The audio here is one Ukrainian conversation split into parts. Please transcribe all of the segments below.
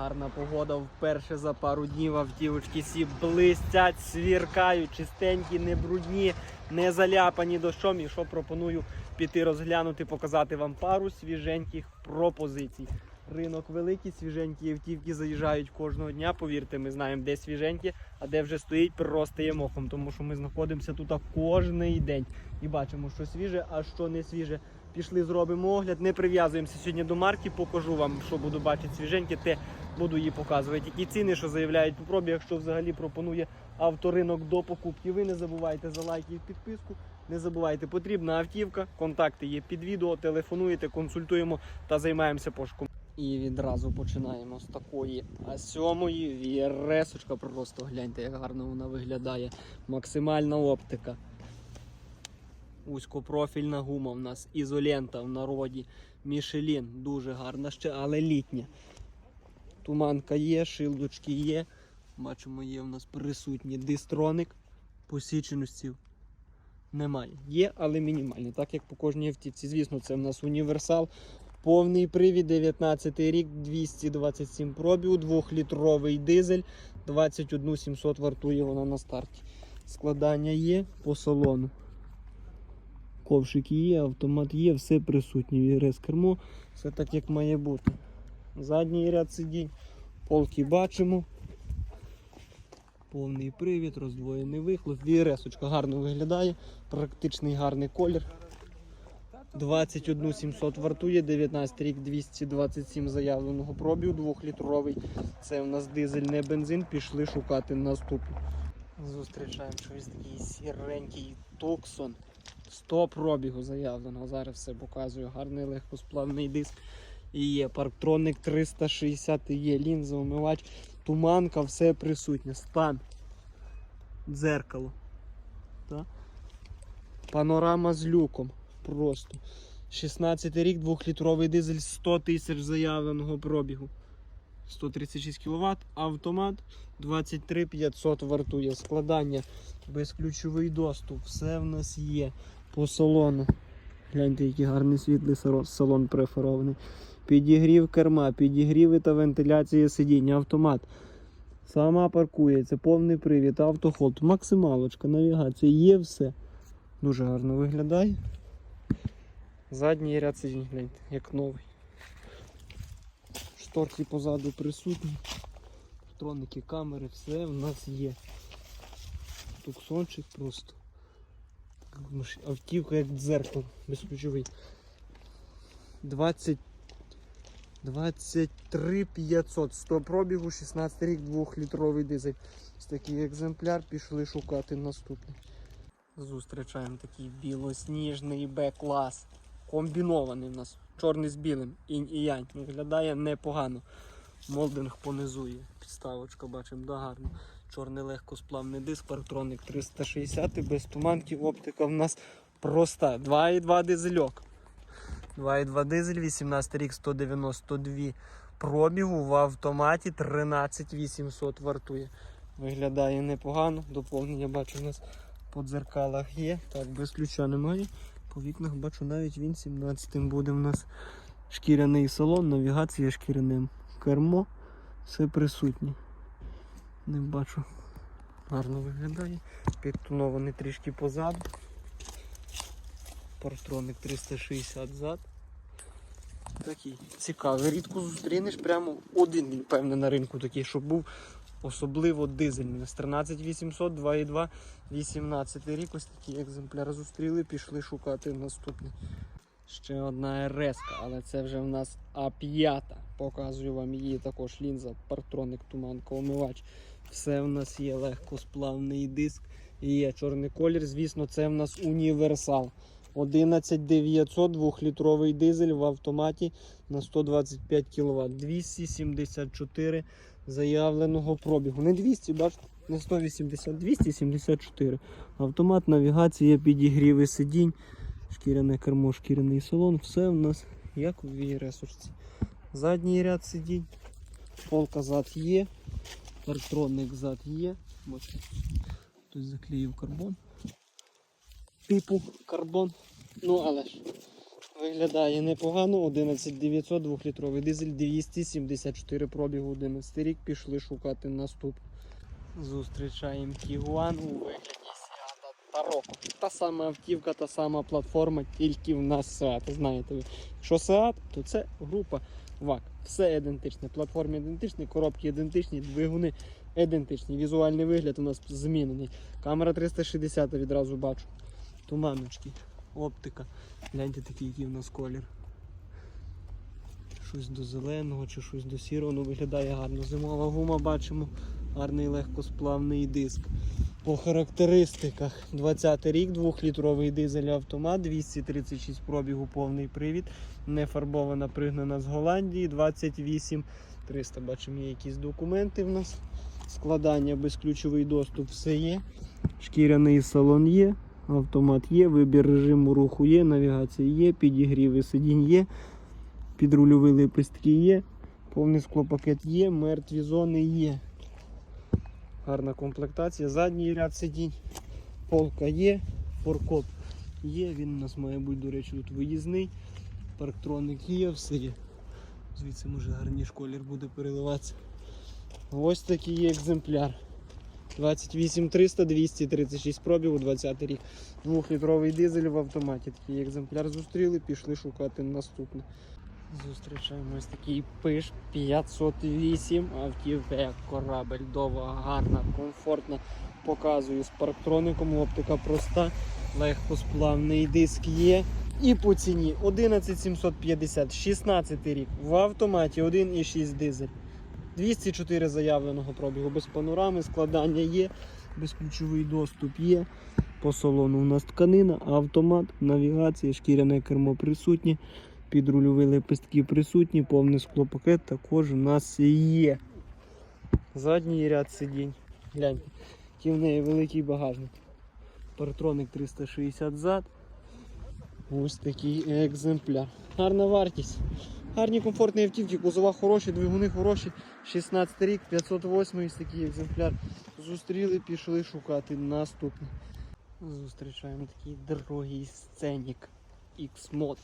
гарна погода вперше за пару днів автівочки всі блистять, свіркають, чистенькі, не брудні, не заляпані дощом. І що пропоную піти розглянути, показати вам пару свіженьких пропозицій. Ринок великий, свіженькі автівки заїжджають кожного дня. Повірте, ми знаємо, де свіженькі, а де вже стоїть, проростає мохом, тому що ми знаходимося тут кожний день і бачимо, що свіже, а що не свіже. Пішли, зробимо огляд, не прив'язуємося сьогодні до марки, покажу вам, що буду бачити свіженьке, те буду її показувати. Які ціни, що заявляють по пробі, якщо взагалі пропонує авторинок до покупки. Ви не забувайте за лайки і підписку. Не забувайте, потрібна автівка, контакти є під відео, телефонуєте, консультуємо та займаємося пошуком. І відразу починаємо з такої сьомої віресочка. Просто гляньте, як гарно вона виглядає. Максимальна оптика. Узькопрофільна гума в нас, ізолента в народі, Мішелін, дуже гарна ще, але літня. Туманка є, шилдочки є. Бачимо, є в нас присутні дистроник. Посіченості немає. Є, але мінімальні, так як по кожній автівці. Звісно, це в нас універсал. Повний привід, 19 рік, 227 пробів, 2-літровий дизель, 21 700 вартує вона на старті. Складання є по салону. Ковшик є, автомат є, все присутнє. Вірес кермо, все так як має бути. Задній ряд сидінь, полки бачимо. Повний привід, роздвоєний вихлоп. Віресочка гарно виглядає, практичний гарний колір. 21 700 вартує, 19 рік 227 заявленого пробігу, 2-літровий. Це у нас дизель, не бензин. Пішли шукати наступний. Зустрічаємо щось такий сіренький Туксон. 100 пробігу заявленого. Зараз все показую. Гарний легкосплавний диск. І є парктроник 360, є лінза, умивач, туманка, все присутнє. Стан. Дзеркало. Та? Панорама з люком. Просто. 16 рік, 2-літровий дизель, 100 тисяч заявленого пробігу. 136 кВт, автомат 23 500 вартує. Складання, безключовий доступ, все в нас є по салону. Гляньте, який гарний світлий салон преферований. Підігрів керма, підігріви та вентиляція сидіння, автомат. Сама паркується, повний привід, автохолд, максималочка, навігація, є все. Дуже гарно виглядає. Задній ряд сидінь, гляньте, як новий. Шторки позаду присутні. Електроники, камери, все в нас є. Туксончик просто. Автівка як дзеркало, безключовий. 20 23 500, 100 пробігу, 16 рік, 2-літровий дизель. Такий екземпляр, пішли шукати наступний. Зустрічаємо такий білосніжний Б-клас. Комбінований у нас. Чорний з білим, інь і янь. Виглядає непогано. Молдинг понизує. Підставочка бачимо, да, гарно. Чорний легкосплавний диск, парктроник 360 без туманки. Оптика в нас проста. 2,2 дизельок. 2,2 дизель, 18 рік 192 пробігу в автоматі 13 800 вартує. Виглядає непогано. Доповнення бачу у нас по дзеркалах є. Так, без ключа немає. По вікнах бачу навіть він 17-м буде у нас шкіряний салон, навігація шкіряним. Кермо, все присутнє. Не бачу. Гарно виглядає. Підтонований трішки позаду. Партроник 360 зад. Такий цікавий. Рідко зустрінеш прямо один, певне, на ринку такий, щоб був особливо дизельний. З 13800, 2,2, 18 рік. Ось такі екземпляри зустріли, пішли шукати наступний. Ще одна РС, але це вже в нас А5. Показую вам її також лінза, партроник, туманка, омивач. Все в нас є легкосплавний диск. І є чорний колір. Звісно, це в нас універсал. 11900 2-літровий дизель в автоматі на 125 кВт. 274 заявленого пробігу. Не 200, бачите, не 180, 274. Автомат, навігація, підігріви сидінь, шкіряне кермо, шкіряний салон. Все в нас як у ресурсі. Задній ряд сидінь, полка зад є, електронник зад є. Бачите, хтось заклеїв карбон. Типу карбон. Ну, але ж Виглядає непогано. 11900 2-літровий дизель 274 пробігу 11 рік. Пішли шукати наступ. Зустрічаємо Тігуан у вигляді Сіата Тароко. Та сама автівка, та сама платформа, тільки в нас Сеат. Знаєте ви, що Сеат, то це група ВАК. Все ідентичне. Платформи ідентичні, коробки ідентичні, двигуни ідентичні. Візуальний вигляд у нас змінений. Камера 360 відразу бачу. Туманочки, оптика. Гляньте такий, який в нас колір. Щось до зеленого чи щось до сірого, ну виглядає гарно. Зимова гума бачимо, гарний легкосплавний диск. По характеристиках 20 рік, 2-літровий дизель автомат, 236 пробігу, повний привід, не фарбована, пригнана з Голландії, 28 300. Бачимо, є якісь документи в нас. Складання, безключовий доступ, все є. Шкіряний салон є, автомат є, вибір режиму руху є, навігація є, підігріви сидінь є, підрульові липистки є, повний склопакет є, мертві зони є. Гарна комплектація, задній ряд сидінь, полка є, форкоп є, він у нас має бути, до речі, тут виїзний, парктроник є, все є. Звідси може гарніш колір буде переливатися. Ось такий є екземпляр. 28300, 236 пробігу, 20 рік. Двохлітровий дизель в автоматі. Такий екземпляр зустріли, пішли шукати наступний. Зустрічаємо ось такий пиш 508. Автівка корабель, довга, гарна, комфортна. Показую з парктроником, оптика проста, легкосплавний диск є. І по ціні 11750, 16 рік. В автоматі 1,6 дизель. 204 заявленого пробігу без панорами, складання є, безключовий доступ є. По салону у нас тканина, автомат, навігація, шкіряне кермо присутнє, підрульові лепестки присутні, повний склопакет також у нас є. Задній ряд сидінь. Гляньте, який в неї великий багажник. Партроник 360 зад. Ось такий екземпляр. Гарна вартість. Гарні комфортні автівки, кузова хороші, двигуни хороші. 16 рік, 508 ось такий екземпляр. Зустріли, пішли шукати наступний. Зустрічаємо такий дорогий сценік X-Mod.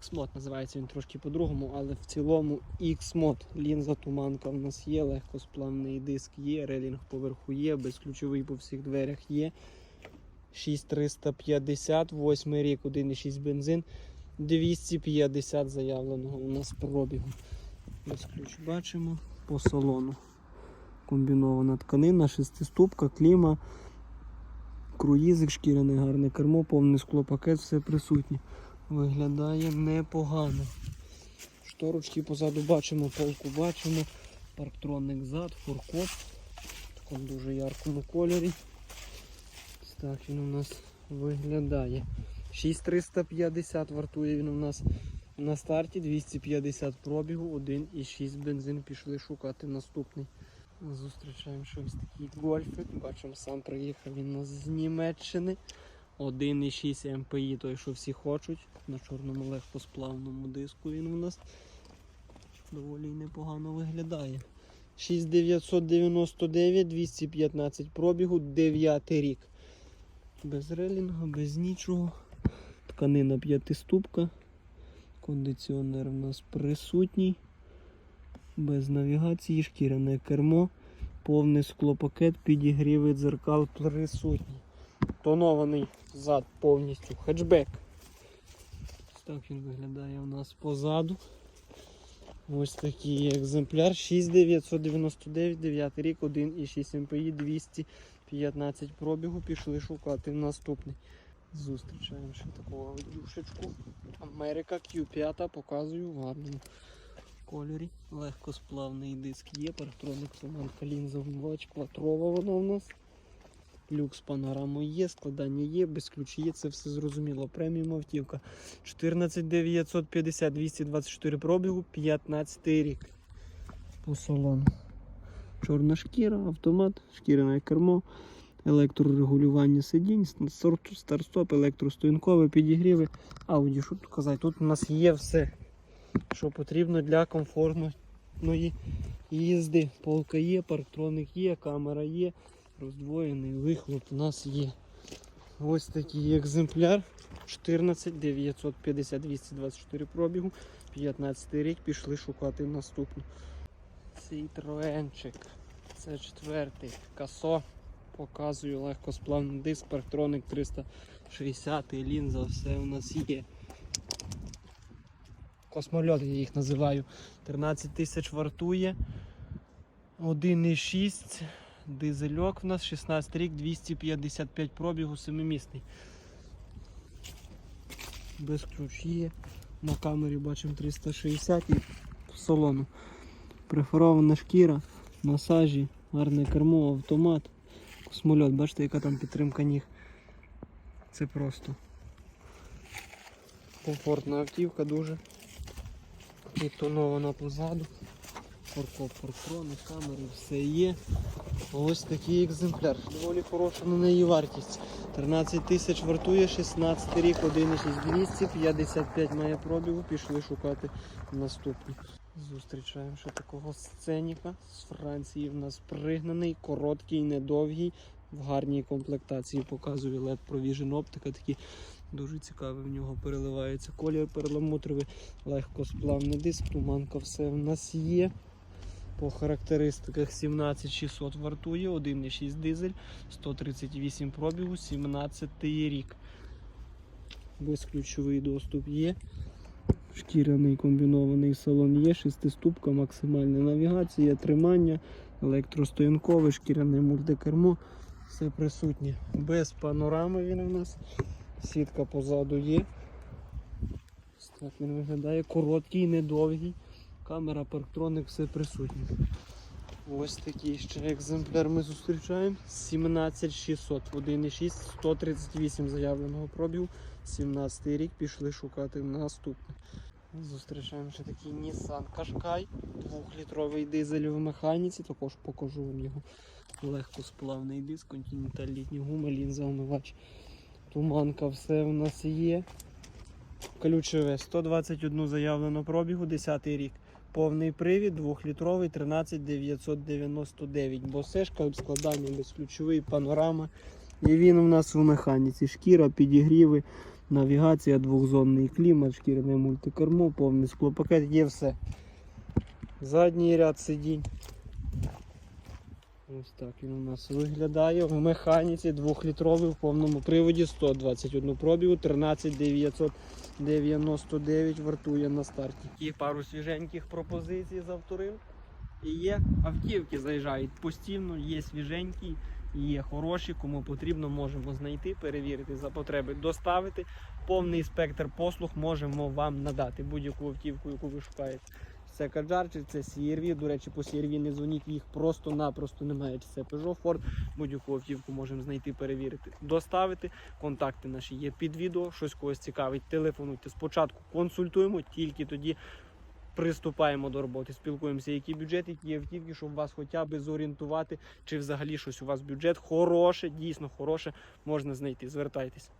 X-Mod називається він трошки по-другому, але в цілому X-Mod. Лінза туманка в нас є, легкосплавний диск є, релінг поверху є, безключовий по всіх дверях є. 6350, 8 рік, 1,6 бензин. 250 заявленого у нас пробігу. Ось ключ бачимо по салону. Комбінована тканина, шестиступка, кліма, круїзик, шкіряне гарне кермо, повний склопакет, все присутнє. Виглядає непогано. Шторочки позаду бачимо, полку бачимо, парктронник зад, фуркоп в такому дуже яркому кольорі. Так він у нас виглядає. 6350 вартує він у нас на старті, 250 пробігу, 1,6 бензин. Пішли шукати наступний. Зустрічаємо щось такий гольфик. Бачимо, сам приїхав він у нас з Німеччини. 1,6 МПІ, той, що всі хочуть. На чорному легкосплавному диску він у нас доволі непогано виглядає. 6999, 215 пробігу, 9 рік. Без релінгу, без нічого. Тканина п'ятиступка. Кондиціонер у нас присутній. Без навігації, шкіряне кермо, повний склопакет, підігріви дзеркал присутній. Тонований зад повністю хетчбек. Ось так він виглядає у нас позаду. Ось такий екземпляр. 6999, 9 рік, 1,6 МПІ, 215 пробігу. Пішли шукати наступний. Зустрічаємо ще такого дюшечку. Америка Q5 показую в гарному кольорі. Легкосплавний диск є, парктроник туманка лінза вмивач, кватрова вона у нас. Люкс панораму є, складання є, без ключі є, це все зрозуміло. Преміум автівка. 14950, 224 пробігу, 15 рік. По салону. Чорна шкіра, автомат, шкіряне кермо, електрорегулювання сидінь, старт-стоп, електростоянкове, підігріви, ауді. Що тут казати? Тут у нас є все, що потрібно для комфортної їзди. Полка є, парктроник є, камера є, роздвоєний вихлоп у нас є. Ось такий екземпляр. 14 950 224 пробігу. 15 рік пішли шукати наступну. Citroenчик. Це четвертий. Касо. Показую легкосплавний диск, Parktronic 360 лінза, все у нас є. Космольот я їх називаю. 13 тисяч вартує. 1,6. Дизельок в нас 16 рік, 255 пробігу, семимісний. Без ключі. На камері бачимо 360 і салону. Префорована шкіра, масажі, гарне кермо, автомат. Космольот, бачите, яка там підтримка ніг. Це просто комфортна автівка дуже. І тонована позаду. Форкоп, форктрони, камери, все є. Ось такий екземпляр. Доволі хороша на неї вартість. 13 тисяч вартує, 16 рік, 1,6200, 55 має пробігу, пішли шукати наступний. Зустрічаємо ще такого сценіка. З Франції в нас пригнаний, короткий, недовгий, в гарній комплектації. Показує LED Provision оптика. Такі дуже цікавий в нього переливається колір перламутровий, легкосплавний диск, туманка, все в нас є. По характеристиках 17600 вартує, 1,6 дизель, 138 пробігу, 17 рік. Безключовий доступ є. Шкіряний комбінований салон є, шестиступка, максимальна навігація, тримання, електростоянкове, шкіряне мультикермо. Все присутнє. Без панорами він у нас. Сітка позаду є. Так він виглядає. Короткий, недовгий. Камера, парктроник, все присутнє. Ось такий ще екземпляр ми зустрічаємо. 17600, 1,6, 138 заявленого пробігу. 17 рік пішли шукати наступний. Зустрічаємо ще такий Nissan Qashqai, 2-літровий дизель в механіці, також покажу вам його легкосплавний диск, континенталь літні гуми, лінза омивач. Туманка, все в нас є. Ключове 121 заявлено пробігу, 10 рік. Повний привід, 2-літровий, 13999. Босешка, складання безключовий, панорама. І він у нас в механіці. Шкіра, підігріви, навігація, двохзонний клімат, шкіряне мультикермо, повний склопакет, є все. Задній ряд сидінь. Ось так він у нас виглядає. В механіці 2-літровий в повному приводі 121 пробігу, 13999 вартує на старті. Є пару свіженьких пропозицій з авторинку. І є автівки заїжджають постійно, є свіженькі, є хороші, кому потрібно, можемо знайти, перевірити за потреби, доставити. Повний спектр послуг можемо вам надати будь-яку автівку, яку ви шукаєте. Це Каджарчик, це CRV. До речі, по CRV не дзвоніть, їх просто-напросто немає. Чи це Peugeot, Ford, будь-яку автівку можемо знайти, перевірити, доставити. Контакти наші є під відео. Щось когось цікавить, телефонуйте. Спочатку консультуємо, тільки тоді приступаємо до роботи. Спілкуємося, які бюджети, які автівки, щоб вас хоча б зорієнтувати, чи взагалі щось у вас бюджет хороше, дійсно хороше, можна знайти. Звертайтесь.